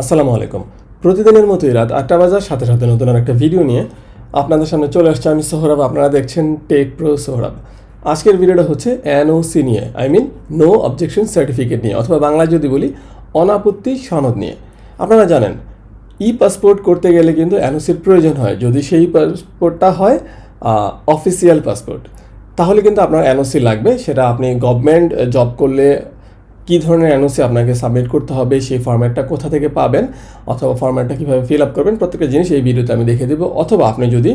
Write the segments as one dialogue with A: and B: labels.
A: আসসালামু আলাইকুম। প্রতিদিনের মতোই রাত আটটা বাজার, সাথে সাথে নতুন আর একটা ভিডিও নিয়ে আপনাদের সামনে চলে আসছে আমি সোহরাব, আপনারা দেখছেন টেক প্রো সোহরাব। আজকের ভিডিওটা হচ্ছে এনওসি নিয়ে I mean no objection certificate নিয়ে, অথবা বাংলায় যদি বলি, অনাপত্তি সনদ নিয়ে। আপনারা জানেন ই পাসপোর্ট করতে গেলে কিন্তু এনওসির প্রয়োজন হয়। যদি সেই পাসপোর্টটা হয় অফিসিয়াল পাসপোর্ট তাহলে কিন্তু আপনার এনওসি লাগবে। সেটা আপনি গভর্নমেন্ট জব করলে কী ধরনের এনওসি আপনাকে সাবমিট করতে হবে, সেই ফর্ম্যাটটা কোথা থেকে পাবেন, অথবা ফর্ম্যাটটা কীভাবে ফিল আপ করবেন, প্রত্যেকটা জিনিস এই ভিডিওতে আমি দেখে দেবো। অথবা আপনি যদি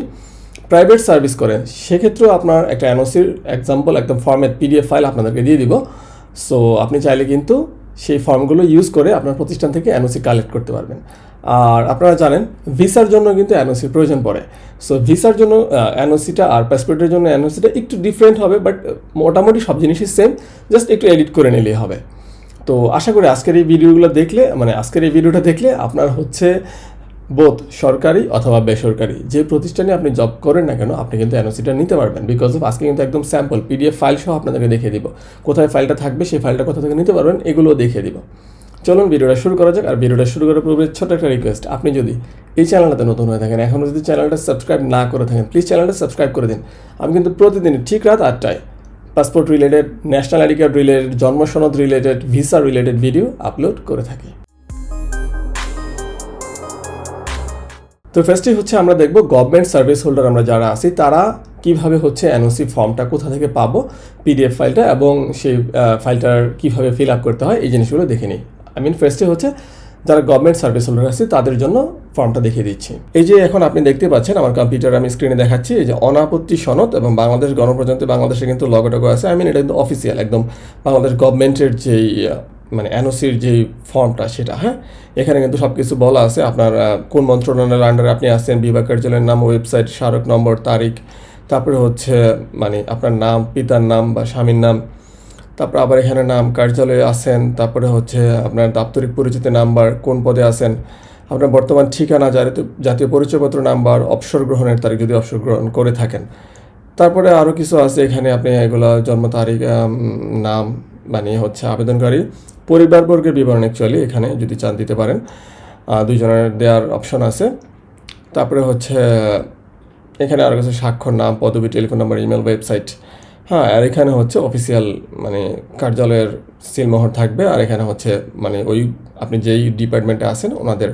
A: প্রাইভেট সার্ভিস করেন, সেক্ষেত্রেও আপনার একটা এনওসির এক্সাম্পল একদম ফর্ম্যাট পিডিএফ ফাইল আপনাদেরকে দিয়ে দিব। সো আপনি চাইলে কিন্তু সেই ফর্মগুলো ইউজ করে আপনার প্রতিষ্ঠান থেকে এনওসি কালেক্ট করতে পারবেন। আর আপনারা জানেন, ভিসার জন্য কিন্তু এনওসির প্রয়োজন পড়ে। সো ভিসার জন্য এনওসিটা আর পাসপোর্টের জন্য এনওসিটা একটু ডিফারেন্ট হবে বাট মোটামুটি সব জিনিসই সেম জাস্ট একটু এডিট করে নিলেই হবে। তো আশা করি আজকের এই ভিডিওগুলো দেখলে মানে আজকের এই ভিডিওটা দেখলে আপনার হচ্ছে বোধ সরকারি অথবা বেসরকারি যে প্রতিষ্ঠানে আপনি জব করেন না কেন, আপনি কিন্তু এনওসিটা নিতে পারবেন বিকজ অফ আজকে কিন্তু একদম স্যাম্পল পিডিএফ ফাইল সহ আপনাদেরকে দেখিয়ে দিব। কোথায় ফাইলটা থাকবে, সেই ফাইলটা কোথা থেকে নিতে পারবেন, এগুলোও দেখিয়ে দিব। চলুন ভিডিওটা শুরু করা যাক, আর ভিডিওটা শুরু করার পূর্বে ছোট্ট একটা রিকোয়েস্ট আপনি যদি এই চ্যানেলটাতে নতুন হয়ে থাকেন এখনও যদি চ্যানেলটা সাবস্ক্রাইব না করে থাকেন প্লিজ চ্যানেলটা সাবস্ক্রাইব করে দিন। আমি কিন্তু প্রতিদিন ঠিক রাত আটটায় passport related national ID card related জন্মসনদ related visa related video upload করে থাকি। তো ফার্স্টে হচ্ছে আমরা দেখব গভর্নমেন্ট সার্ভিস হোল্ডার আমরা যারা আছি, তারা কীভাবে হচ্ছে এনওসি ফর্মটা কোথা থেকে পাবো পিডিএফ ফাইলটা এবং সেই ফাইলটার কীভাবে ফিল আপ করতে হয়, এই জিনিসগুলো দেখে নিই। আই মিন ফার্স্টে হচ্ছে যারা গভর্নমেন্ট সার্ভিস হোল্ডার আছে, তাদের জন্য ফর্মটা দেখিয়ে দিচ্ছি। এই যে এখন আপনি দেখতে পাচ্ছেন, আমার কম্পিউটার আমি স্ক্রিনে দেখাচ্ছি, এই যে অনাপত্তি সনদ এবং বাংলাদেশ গণপ্রজাতন্ত্রী বাংলাদেশে কিন্তু লগোটগো আছে। আই মিন এটা কিন্তু অফিসিয়াল একদম বাংলাদেশ গভর্নমেন্টের যেই মানে এনওসির যেই ফর্মটা সেটা হ্যাঁ? এখানে কিন্তু সব কিছু বলা আছে। আপনার কোন মন্ত্রণালয়ের আন্ডারে আপনি আসছেন বিভাগ কার্যালয়ের নাম ওয়েবসাইট স্মারক নম্বর, তারিখ, তারপরে হচ্ছে মানে আপনার নাম, পিতার নাম বা স্বামীর নাম তারপর আবার এখানে নাম কার্যালয়ে আছেন, তারপরে হচ্ছে আপনার দাপ্তরিক পরিচিতি নাম্বার কোন পদে আছেন, আপনার বর্তমান ঠিকানা জাতীয় পরিচয়পত্র নাম্বার, অবসর গ্রহণের তারিখ যদি অবসর গ্রহণ করে থাকেন। তারপরে আরও কিছু আছে, এখানে আপনি এগুলো জন্ম তারিখ নাম মানে হচ্ছে আবেদনকারী পরিবারবর্গের বিবরণ অ্যাকচুয়ালি এখানে যদি চান দিতে পারেন। দুইজনের দেওয়ার অপশন আছে। তারপরে হচ্ছে, এখানে আরও কিছু স্বাক্ষর, নাম, পদবি টেলিফোন নাম্বার ইমেল ওয়েবসাইট হ্যাঁ আর এখানে হচ্ছে অফিসিয়াল মানে কার্যালয়ের সিলমোহর থাকবে, আর এখানে হচ্ছে মানে ওই আপনি যেই ডিপার্টমেন্টে আছেন, ওনাদের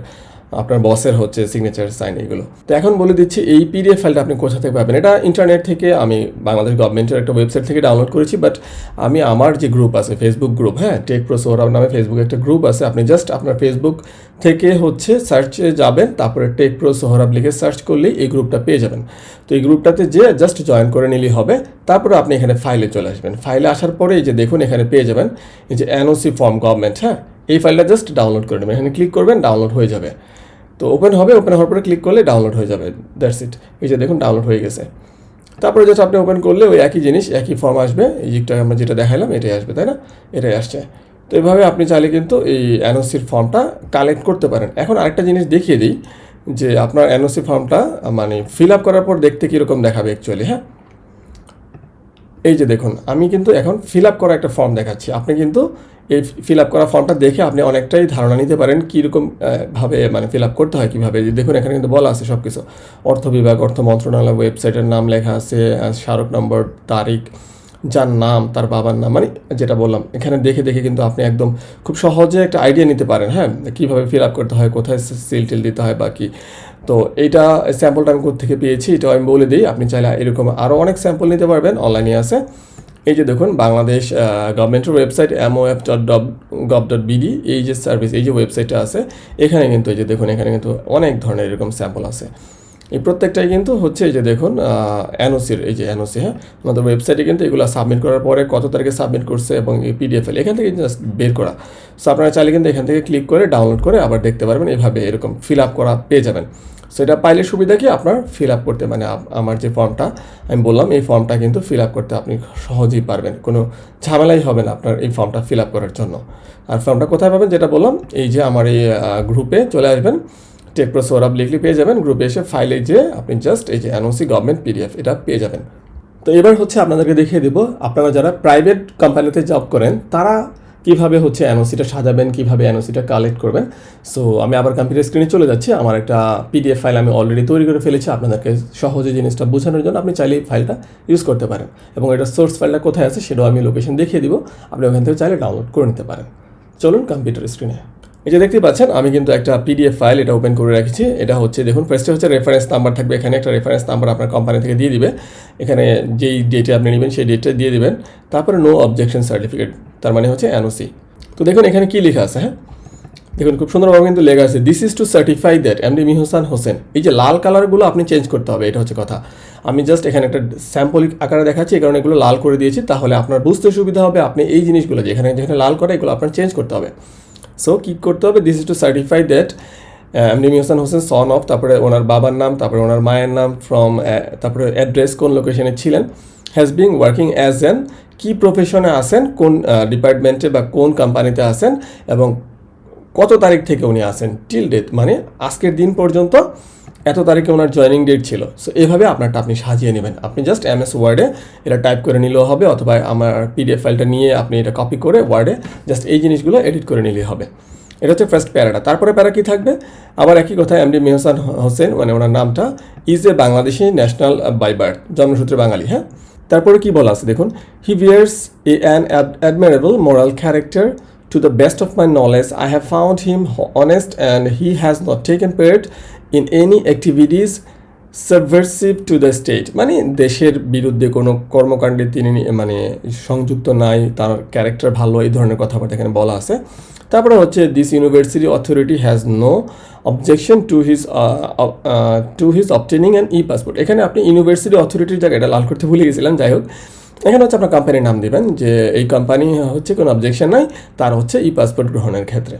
A: আপনার বসের হচ্ছে সিগনেচার সাইন এগুলো। তো এখন বলে দিচ্ছি, এই পিডিএফ ফাইলটা আপনি কোথা থেকে পাবেন? এটা ইন্টারনেট থেকে, আমি বাংলাদেশ গভর্নমেন্টের একটা ওয়েবসাইট থেকে ডাউনলোড করেছি বাট আমি আমার যে গ্রুপ আছে ফেসবুক গ্রুপ হ্যাঁ টেক প্রো সৌরভ নামে ফেসবুক একটা গ্রুপ আছে, আপনি জাস্ট আপনার ফেসবুক থেকে হচ্ছে সার্চে যাবেন, তারপরে টেক প্রো সোহরাব লিখে সার্চ করলেই এই গ্রুপটা পেয়ে যাবেন। তো এই গ্রুপটাতে যে জাস্ট জয়েন করে নিলেই হবে, তারপরে আপনি এখানে ফাইলে চলে আসবেন। ফাইলে আসার পরে এই যে দেখুন, এখানে পেয়ে যাবেন, এই যে এনওসি ফর্ম গভর্নমেন্ট হ্যাঁ এই ফাইলটা জাস্ট ডাউনলোড করে নেবেন। এখানে ক্লিক করবেন ডাউনলোড হয়ে যাবে। তো ওপেন হবে ওপেন হওয়ার পরে ক্লিক করলে ডাউনলোড হয়ে যাবে দ্যাটস ইট এই যে দেখুন ডাউনলোড হয়ে গেছে। তারপরে জাস্ট আপনি ওপেন করলে ওই একই জিনিস, একই ফর্ম আসবে, এই যেটা আমরা যেটা দেখালাম এটাই আসবে, তাই না? এটাই আসছে। তো এইভাবে আপনি চাইলে কিন্তু এই এনওসির ফর্মটা কালেক্ট করতে পারেন। এখন আরেকটা জিনিস দেখিয়ে দিই, যে আপনার এনওসি ফর্মটা মানে ফিল আপ করার পর দেখতে কীরকম দেখাবে অ্যাকচুয়ালি হ্যাঁ? এই যে দেখুন, আমি কিন্তু এখন ফিল আপ করা একটা ফর্ম দেখাচ্ছি। আপনি কিন্তু এই ফিল আপ করা ফর্মটা দেখে আপনি অনেকটাই ধারণা নিতে পারেন কীরকম ভাবে মানে ফিল আপ করতে হয় কীভাবে। যে দেখুন, এখানে কিন্তু বলা আছে সব কিছু অর্থ বিভাগ, অর্থ মন্ত্রণালয় ওয়েবসাইটের নাম লেখা আছে স্মারক নম্বর, তারিখ, যার নাম, তার বাবার নাম মানে যেটা বললাম, এখানে দেখে দেখে কিন্তু আপনি একদম খুব সহজে একটা আইডিয়া নিতে পারেন হ্যাঁ? কীভাবে ফিল আপ করতে হয়, কোথায় সিল টিল দিতে হয় বা কি। তো এইটা স্যাম্পলটা আমি থেকে পেয়েছি এটা আমি বলে দিই, আপনি চাইলে এরকম আরও অনেক স্যাম্পল নিতে পারবেন অনলাইনে আছে। এই যে দেখুন, বাংলাদেশ গভর্নমেন্টের ওয়েবসাইট এমওএফ ডট ডব গভ ডট বিডি এই যে সার্ভিস এই যে ওয়েবসাইটটা আছে, এখানে কিন্তু এই যে দেখুন, এখানে কিন্তু অনেক ধরনের এরকম স্যাম্পল আছে। এই প্রত্যেকটাই কিন্তু হচ্ছে এই যে দেখুন এনওসির এই যে এনওসি হ্যাঁ? আমাদের ওয়েবসাইটে কিন্তু এগুলো সাবমিট করার পরে কত তারিখে সাবমিট করছে এবং এই পিডিএফ এল এখান থেকে জাস্ট বের করা। সো আপনারা চাইলে কিন্তু এখান থেকে ক্লিক করে ডাউনলোড করে আবার দেখতে পারবেন, এভাবে এরকম ফিল আপ করা পেয়ে যাবেন। সেটা পাইলে সুবিধা কি? আপনার ফিল আপ করতে মানে আমার যে ফর্মটা আমি বললাম, এই ফর্মটা কিন্তু ফিল আপ করতে আপনি সহজেই পারবেন। কোনো ঝামেলাই হবে না আপনার এই ফর্মটা ফিল আপ করার জন্য। আর ফর্মটা কোথায় পাবেন যেটা বললাম, এই যে আমার এই গ্রুপে চলে আসবেন। টেক প্রো সৌরভ লিখলে পেয়ে যাবেন। গ্রুপে এসে ফাইলে যে আপনি জাস্ট এই যে এনওসি গভর্নমেন্ট পিডিএফ এটা পেয়ে যাবেন। তো এবার হচ্ছে আপনাদেরকে দেখিয়ে দেবো, আপনারা যারা প্রাইভেট কোম্পানিতে জব করেন, তারা কীভাবে হচ্ছে এনওসিটা সাজাবেন, কীভাবে এনওসিটা কালেক্ট করবেন? সো আমি আবার কম্পিউটার স্ক্রিনে চলে যাচ্ছি। আমার একটা পিডিএফ ফাইল আমি অলরেডি তৈরি করে ফেলেছি। আপনাদেরকে সহজে জিনিসটা বোঝানোর জন্য আপনি চাইলে ফাইলটা ইউজ করতে পারেন। এবং এটা সোর্স ফাইলটা কোথায় আছে সেটাও আমি লোকেশন দেখিয়ে দিব। আপনি ওখান থেকে চাইলে ডাউনলোড করে নিতে পারেন। চলুন কম্পিউটার স্ক্রিনে এই যে দেখতে পাচ্ছেন, আমি কিন্তু একটা পিডিএফ ফাইল এটা ওপেন করে রেখেছি। এটা হচ্ছে, দেখুন ফার্স্টে হচ্ছে রেফারেন্স নাম্বার থাকবে। এখানে একটা রেফারেন্স নাম্বার আপনার কোম্পানি থেকে দিয়ে দিবে। এখানে যেই ডেটে আপনি নেবেন, সেই ডেটটা দিয়ে দেবেন। তারপরে নো অবজেকশন সার্টিফিকেট তার মানে হচ্ছে এনওসি তো দেখুন এখানে কি লেখা আছে হ্যাঁ? দেখুন, খুব সুন্দরভাবে কিন্তু লেখা আছে this is to certify that M MD Mihsan Hossain এই যে লাল কালারগুলো আপনি চেঞ্জ করতে হবে, এটা হচ্ছে কথা। আমি জাস্ট এখানে একটা স্যাম্পল আকারে দেখাচ্ছি, এই কারণে এগুলো লাল করে দিয়েছি, তাহলে আপনার বুঝতে সুবিধা হবে আপনি এই জিনিসগুলো, যেখানে যেখানে লাল করে, এগুলো আপনার চেঞ্জ করতে হবে। সো কী করতে হবে this is to certify that MD Mihsan Hossain son of তারপরে ওনার বাবার নাম, তারপরে ওনার মায়ের নাম ফ্রম তারপরে অ্যাড্রেস কোন লোকেশনে ছিলেন? Has being working as an কি প্রফেশনে আছেন, কোন ডিপার্টমেন্টে বা কোন কোম্পানিতে আছেন, এবং কত তারিখ থেকে উনি আসেন টিল ডেট মানে আজকের দিন পর্যন্ত এত তারিখে ওনার জয়েনিং ডেট ছিল। সো এভাবে আপনারটা আপনি সাজিয়ে নেবেন। আপনি জাস্ট এম এস ওয়ার্ডে এটা টাইপ করে নিলেও হবে, অথবা আমার পিডিএফ ফাইলটা নিয়ে আপনি এটা কপি করে ওয়ার্ডে জাস্ট এই জিনিসগুলো এডিট করে নিলেই হবে। এটা হচ্ছে ফার্স্ট প্যারাটা। তারপরে প্যারা কি থাকবে? আবার একই কথা এম ডি মেহসান হোসেন মানে ওনার নামটা is a Bangladeshi national by birth জন্মসূত্রে বাঙালি হ্যাঁ? তারপরে কি বলা আছে দেখুন? He bears a an admirable moral character to the best of my knowledge I have found him honest and he has not taken part in any activities subversive to the state মানে দেশের বিরুদ্ধে কোনো কর্মকাণ্ডে তিনি মানে সংযুক্ত নাই, তার ক্যারেক্টার ভালো, এই ধরনের কথাবার্তা এখানে বলা আছে। তারপরে হচ্ছে this university authority has no objection to his to his obtaining an e passport এখানে আপনি ইউনিভার্সিটি অথরিটির জায়গায় এটা লাল করতে ভুলে গেছিলাম, যাই হোক। এখানে হচ্ছে আপনার কোম্পানির নাম দিবেন, যে এই কোম্পানি হচ্ছে কোনো অবজেকশন নাই, তার হচ্ছে ই পাসপোর্ট গ্রহণের ক্ষেত্রে।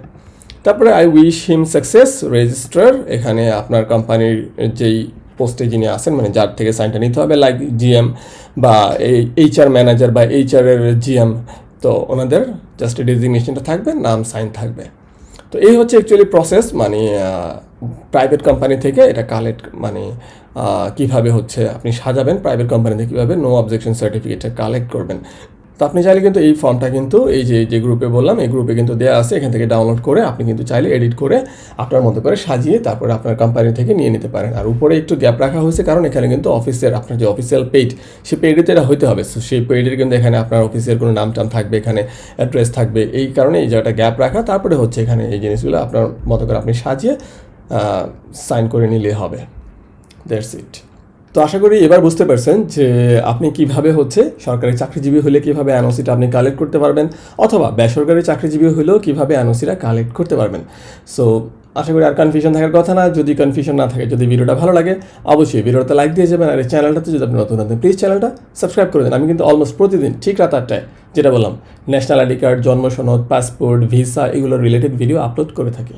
A: তারপরে I wish him success registrar এখানে আপনার কোম্পানির যেই পোস্টে যিনি আছেন মানে যার থেকে সাইনটা নিতে হবে লাইক জিএম বা এই এইচআর ম্যানেজার বা এইচআর এর জিএম তো ওনাদের জাস্ট ডেজিগনেশনটা থাকবে, নাম সাইন থাকবে। তো এই হচ্ছে অ্যাকচুয়ালি প্রসেস মানে প্রাইভেট কোম্পানি থেকে এটা কালেক্ট মানে কীভাবে হচ্ছে আপনি সাজাবেন প্রাইভেট কোম্পানি থেকে কীভাবে নো অবজেকশন সার্টিফিকেটটা কালেক্ট করবেন। তো আপনি চাইলে কিন্তু এই ফর্মটা কিন্তু এই যে যে গ্রুপে বললাম, এই গ্রুপে কিন্তু দেওয়া আছে, এখান থেকে ডাউনলোড করে আপনি কিন্তু চাইলে এডিট করে আপনার মতো করে সাজিয়ে তারপরে আপনার কোম্পানি থেকে নিয়ে নিতে পারেন। আর উপরে একটু গ্যাপ রাখা হয়েছে, কারণ এখানে কিন্তু অফিসের আপনার যে অফিসিয়াল পেজ সেই পেজেতে এটা হইতে হবে। সো সেই পেজের কিন্তু এখানে আপনার অফিসের কোনো নাম টাম থাকবে, এখানে অ্যাড্রেস থাকবে। এই কারণে এই জায়গাটা গ্যাপ রাখা, তারপরে হচ্ছে এখানে এই জিনিসগুলো আপনার মতো করে আপনি সাজিয়ে সাইন করে নিলে হবে। দ্যাটস ইট তো আশা করি এবার বুঝতে পারছেন যে আপনি কীভাবে হচ্ছে সরকারি চাকরিজীবী হলে কীভাবে এনওসিটা আপনি কালেক্ট করতে পারবেন অথবা বেসরকারি চাকরিজীবী হলেও কীভাবে এনওসিটা কালেক্ট করতে পারবেন। সো আশা করি আর কনফিউশন থাকার কথা না। যদি কনফিউশন না থাকে, যদি ভিডিওটা ভালো লাগে, অবশ্যই ভিডিওটা লাইক দিয়ে যাবেন। আর এই চ্যানেলটাতে যদি আপনি নতুন নতুন প্লিজ চ্যানেলটা সাবস্ক্রাইব করে দেন। আমি কিন্তু অলমোস্ট প্রতিদিন, ঠিক রাত আটটায় যেটা বললাম ন্যাশনাল আইডি কার্ড জন্ম সনদ পাসপোর্ট ভিসা এগুলোর রিলেটেড ভিডিও আপলোড করে থাকি।